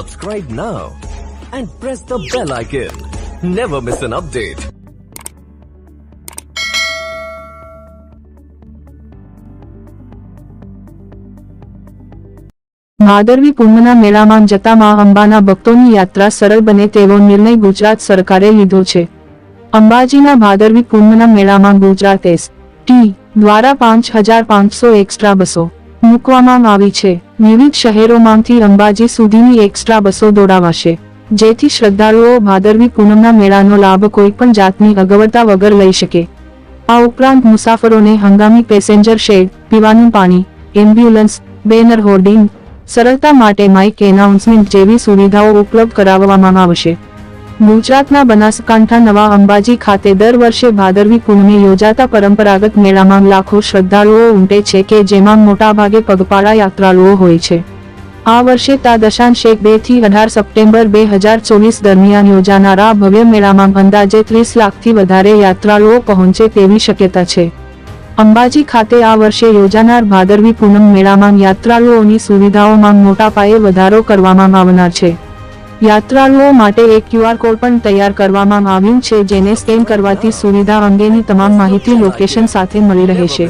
Subscribe now and press the bell icon. Never miss an update. ભાદરવી પૂર્ણના મેળામાં જતા મા અંબાના ભક્તોની યાત્રા સરળ બને તેવો નિર્ણય ગુજરાત સરકારે લીધો છે અંબાજીના ભાદરવી પૂર્ણના મેળામાં ગુજરાત એસ ટી દ્વારા પાંચ હજાર પાંચસો એક્સ્ટ્રા બસો મૂકવામાં આવી છે વિવિધ શહેરોમાંથી અંબાજી સુધીની એક્સ્ટ્રા બસો દોડાવાશે. જેથી શ્રદ્ધાળુઓ ભાદરવી પૂનમના મેળાનો લાભ કોઈ પણ જાતની અગવડતા વગર લઈ શકે. આ ઉપરાંત મુસાફરોને હંગામી પેસેન્જર શેડ, પીવાનું પાણી, એમ્બ્યુલન્સ, બેનર હોર્ડિંગ, સરળતા માટે માઇક એનાઉન્સમેન્ટ જેવી સુવિધાઓ ઉપલબ્ધ કરાવવામાં આવશે. ગુજરાતના બનાસકાંઠા નવા અંબાજી ખાતે દર વર્ષે ભાદરવી પૂનમે યોજાતા પરંપરાગત મેળામાં લાખો શ્રદ્ધાળુઓ ઉમટે છે કે જેમાં મોટાભાગે પગપાળા યાત્રાળુઓ હોય છે. આ વર્ષે તા દશાંશ એક બેથી અઢાર સપ્ટેમ્બર બે હજાર ચોવીસ દરમિયાન યોજાનારા ભવ્ય મેળામાં અંદાજે ત્રીસ લાખથી વધારે યાત્રાળુઓ પહોંચે તેવી શક્યતા છે. અંબાજી ખાતે આ વર્ષે યોજાનાર ભાદરવી પૂનમ મેળામાં યાત્રાળુઓની સુવિધાઓમાં મોટા પાયે વધારો કરવામાં આવનાર છે. યાત્રાળુઓ માટે એક ક્યુઆર કોડ પણ તૈયાર કરવામાં આવ્યું છે, જેને સ્કેન કરવાથી સુવિધા અંગેની તમામ માહિતી લોકેશન સાથે મળી રહેશે.